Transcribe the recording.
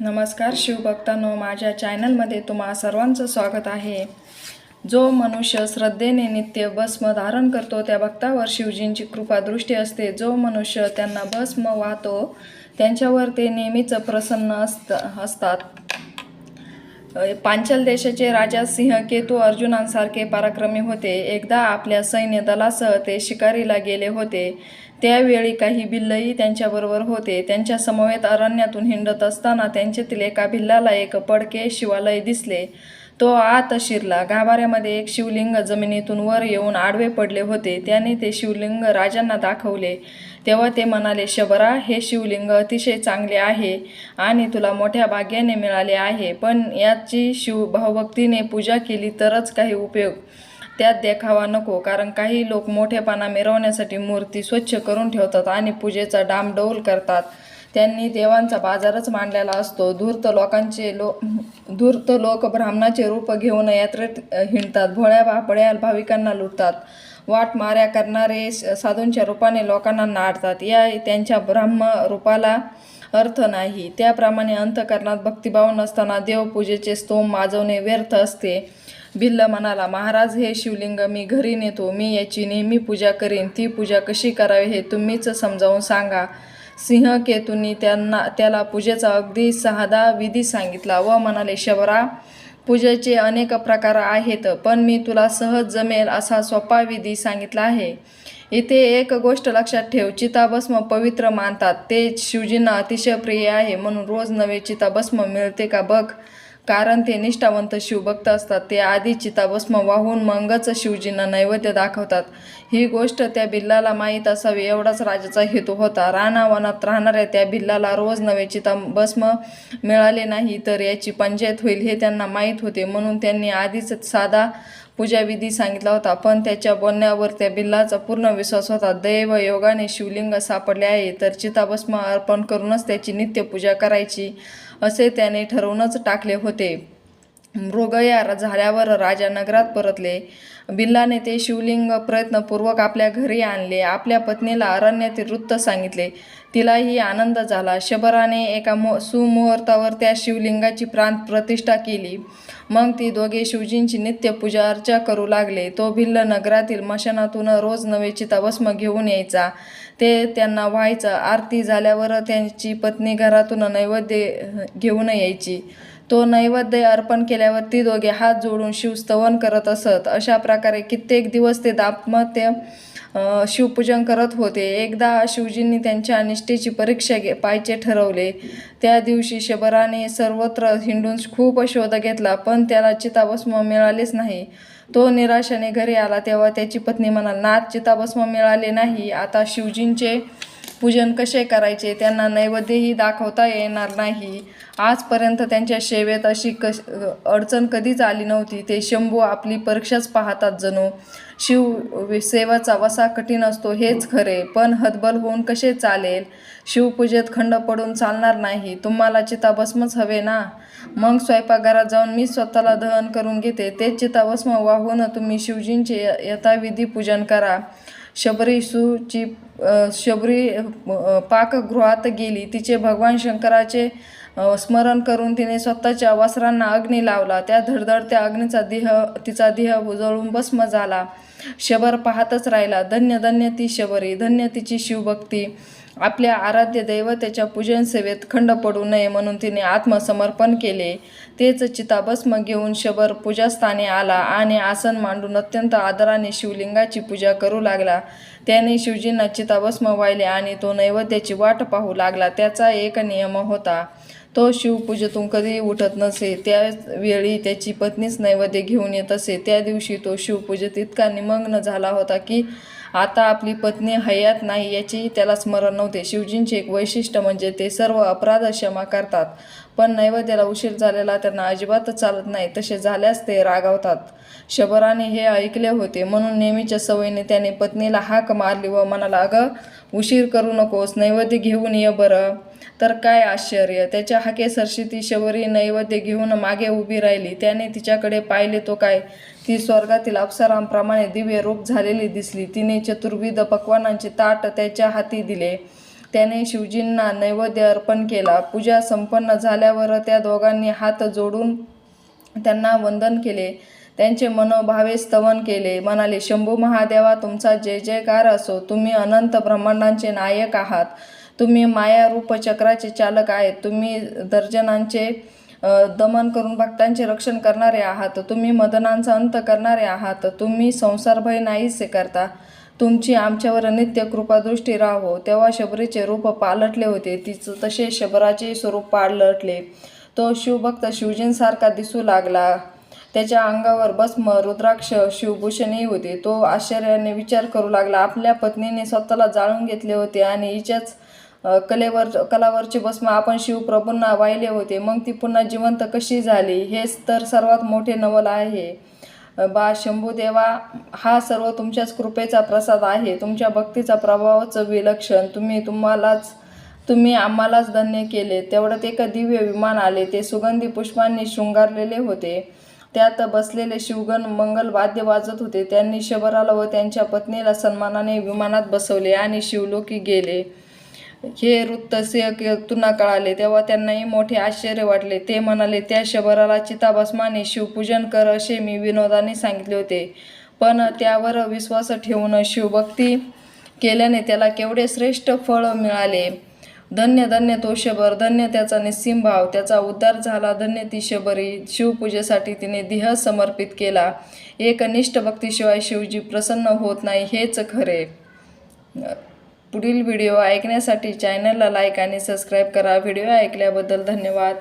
नमस्कार शिवभक्तांनो. माझ्या चॅनलमध्ये तुम्हा सर्वांचं स्वागत आहे. जो मनुष्य श्रद्धेने नित्य भस्म धारण करतो त्या भक्तावर शिवजींची कृपादृष्टी असते. जो मनुष्य त्यांना भस्म वाहतो त्यांच्यावर ते नेहमीच प्रसन्न असत असतात. पांचल देशाचे राजा सिंह केतू अर्जुनांसारखे पराक्रमी होते. एकदा आपल्या सैन्य दलासह ते शिकारीला गेले होते. त्यावेळी काही भिल्लही त्यांच्याबरोबर होते. त्यांच्या समवेत अरण्यातून हिंडत असताना त्यांच्यातील एका भिल्लाला एक पडके शिवालय दिसले. तो आत शिरला. गाभाऱ्यामध्ये एक शिवलिंग जमिनीतून वर येऊन आडवे पडले होते. त्याने ते शिवलिंग राजांना दाखवले. तेव्हा ते म्हणाले शबरा हे शिवलिंग अतिशय चांगले आहे आणि तुला मोठ्या भाग्याने मिळाले आहे. पण याची शिव भावभक्तीने पूजा केली तरच काही उपयोग त्यात देखावा नको. कारण काही लोक मोठेपणा मिरवण्यासाठी मूर्ती स्वच्छ करून ठेवतात आणि पूजेचा डामडौल करतात. त्यांनी देवांचा बाजारच मांडलेला असतो. धूर्त लोकांचे लो धूर्त लोक ब्राह्मणाचे रूप घेऊन यात्रेत हिंडतात. भोळ्या भापड्या भाविकांना लुटतात. वाट माऱ्या करणारे स- साधूंच्या रूपाने लोकांना नाडतात. या त्यांच्या ब्रह्म रूपाला अर्थ नाही. त्याप्रमाणे अंतकरणात भक्तिभाव नसताना देवपूजेचे स्तोम माजवणे व्यर्थ असते. भिल्ल म्हणाला महाराज हे शिवलिंग मी घरी नेतो. मी याची नेहमी पूजा करीन. ती पूजा कशी करावी हे तुम्हीच समजावून सांगा. सिंहकेतूंनी त्यांना त्याला पूजेचा अगदी सहादा विधी सांगितला. व म्हणाले शबरा पूजेचे अनेक प्रकार आहेत पण मी तुला सहज जमेल असा सोपा विधी सांगितला आहे. इथे एक गोष्ट लक्षात ठेव चिताभस्म पवित्र मानतात. ते शिवजींना अतिशय प्रिय आहे म्हणून रोज नवे चिताभस्म मिळते का बघ? कारण ते निष्ठावंत शिवभक्त असतात. ते आधी चिताभस्म वाहून मगच शिवजींना नैवेद्य दाखवतात. ही गोष्ट त्या बिल्लाला माहीत असावी एवढाच राजाचा हेतू होता. रानावनात राहणाऱ्या त्या बिल्लाला रोज नवे चिताभस्म मिळाले नाही तर याची पंचायत होईल हे त्यांना माहीत होते. म्हणून त्यांनी आधीच साधा पूजाविधी सांगितला होता. पण त्याच्या बोलण्यावर त्या बिल्लाचा पूर्ण विश्वास होता. दैव योगाने शिवलिंग सापडले आहे तर चिताभस्म अर्पण करूनच त्याची नित्यपूजा करायची असे त्याने ठरवूनच टाकले होते. मृगया झाल्यावर राजा नगरात परतले. बिल्लाने ते शिवलिंग प्रयत्नपूर्वक आपल्या घरी आणले. आपल्या पत्नीला अरण्यातील वृत्त सांगितले. तिलाही आनंद झाला. शबराने एका मो सुमुहूर्तावर त्या शिवलिंगाची प्रांत प्रतिष्ठा केली. मग ती दोघे शिवजींची नित्य पूजा अर्चा करू लागले. तो भिल्ल नगरातील मशानातून रोज नवे चिताभस्म घेऊन यायचा. ते त्यांना व्हायचं. आरती झाल्यावर त्यांची पत्नी घरातून नैवेद्य घेऊन यायची. तो नैवेद्य अर्पण केल्यावर ती दोघे हात जोडून शिवस्तवन करत असत. अशा प्रकारे कित्येक दिवस ते दाम्पत्य शिवपूजन करत होते. एकदा शिवजींनी त्यांच्या निष्ठेची परीक्षा घे पाहायचे ठरवले. त्या दिवशी शबराने सर्वत्र हिंडून खूप शोध घेतला पण त्याला चिताभस्म मिळालेच नाही. तो निराशाने घरी आला तेव्हा त्याची पत्नी म्हणाल नाथ चिताभस्म मिळाले नाही. आता शिवजींचे पूजन कसे करायचे त्यांना नैवेद्यही दाखवता येणार नाही. आजपर्यंत त्यांच्या सेवेत अशी कश अडचण कधीच आली नव्हती. ते शंभू आपली परीक्षाच पाहतात जणू. शिव सेवाचा वसा कठीण असतो हेच खरे. पण हतबल होऊन कसे चालेल? शिवपूजेत खंड पडून चालणार नाही. तुम्हाला चिताभस्मच हवे ना? मग स्वयंपाकघरात जाऊन मी स्वतःला दहन करून घेते. तेच चिताभस्म वाहून तुम्ही शिवजींचे यथाविधी पूजन करा. शबरी सुची शबरी पाकगृहात गेली. तिचे भगवान शंकराचे स्मरण करून तिने स्वतःच्या वस्त्रांना अग्नी लावला. त्या धडधडत्या अग्नीचा देह तिचा देह उजळून भस्म झाला. शबर पाहतच राहिला. धन्य धन्य ती शबरी. धन्य तिची शिवभक्ती. आपल्या आराध्य दैवतेच्या पूजन सेवेत खंड पडू नये म्हणून तिने आत्मसमर्पण केले. तेच चिताभस्म घेऊन शबर पूजास्थानी आला आणि आसन मांडून अत्यंत आदराने शिवलिंगाची पूजा करू लागला. त्याने शिवजींना चिताभस्म वाहिले आणि तो नैवेद्याची वाट पाहू लागला. त्याचा एक नियम होता तो शिवपूजेतून कधीही उठत नसे. त्यावेळी त्याची पत्नीच नैवेद्य घेऊन येत असे. त्या दिवशी तो शिवपूजेत इतका निमग्न झाला होता की आता आपली पत्नी हयात नाही याचेही त्याला स्मरण नव्हते. शिवजींचे एक वैशिष्ट्य म्हणजे ते सर्व अपराध क्षमा करतात. पण नैवेद्याला उशीर झालेला त्यांना अजिबातच चालत नाही. तसे झाल्यास ते रागावतात. शबराने हे ऐकले होते. म्हणून नेहमीच्या सवयीने त्याने पत्नीला हाक मारली व म्हणाला अगं उशीर करू नकोस. नैवेद्य घेऊन ये बरं. तर काय आश्चर्य. त्याच्या हाकेसरशी ती शबरी नैवेद्य घेऊन मागे उभी राहिली. त्याने तिच्याकडे पाहिले तो काय? ती स्वर्गातील अप्सरांप्रमाणे दिव्य रूप झालेली दिसली. तिने चतुर्विध पक्वानांचे ताट त्याच्या हाती दिले. त्याने शिवजींना नैवेद्य अर्पण केला. पूजा संपन्न झाल्यावर त्या दोघांनी हात जोडून त्यांना वंदन केले. त्यांचे मनोभावे स्तवन केले. म्हणाले शंभू महादेवा तुमचा जय जयकार असो. तुम्ही अनंत ब्रह्मांडांचे नायक आहात. तुम्ही माया रूपचक्राचे चालक आहेत. तुम्ही दर्जनांचे दमन करून भक्तांचे रक्षण करणारे आहात. तुम्ही मदनांचा अंत करणारे आहात. तुम्ही संसारभय नाहीसे करता. तुमची आमच्यावर नित्य कृपादृष्टी राहो. तेव्हा शबरीचे रूप पालटले होते. तिचं तसे शबराचे स्वरूप पालटले. तो शिवभक्त शिवजींसारखा दिसू लागला. त्याच्या अंगावर भस्म रुद्राक्ष शिवभूषणही होते. तो आश्चर्याने विचार करू लागला. आपल्या पत्नीने स्वतःला जाळून घेतले होते आणि हिच्याच कलेवर कलावरचे भस्म आपण शिवप्रभूंना वाहिले होते. मग ती पुन्हा जिवंत कशी झाली? हेच तर सर्वात मोठे नवल आहे. बा शंभूदेवा हा सर्व तुमच्याच कृपेचा प्रसाद आहे. तुमच्या भक्तीचा प्रभावच विलक्षण. तुम्ही तुम्हालाच तुम्ही आम्हालाच धन्य केले. तेवढ्यात एक दिव्य विमान आले. ते सुगंधी पुष्पांनी शृंगारलेले होते. त्यात बसलेले शिवगण मंगल वाद्य वाजत होते. त्यांनी शबराला व त्यांच्या पत्नीला सन्मानाने विमानात बसवले आणि शिवलोकी गेले. हे वृत्त तुना कळाले. तेव्हा त्यांनाही मोठे आश्चर्य वाटले. ते म्हणाले त्या शबराला चिताभस्माने शिवपूजन कर असे मी विनोदाने सांगितले होते. पण त्यावर विश्वास ठेवून शिवभक्ती केल्याने त्याला केवढे श्रेष्ठ फळ मिळाले. धन्य धन्य तो शबर धन्य त्याचा निस्सिम भाव. त्याचा उद्धार झाला. धन्य ती शबरी. शिवपूजेसाठी तिने देह समर्पित केला. एक निष्ठ भक्तीशिवाय शिवजी प्रसन्न होत नाही हेच खरे. पुढील व्हिडिओ ऐकण्यासाठी चॅनलला लाईक आणि सबस्क्राईब करा. व्हिडिओ ऐकल्याबद्दल धन्यवाद.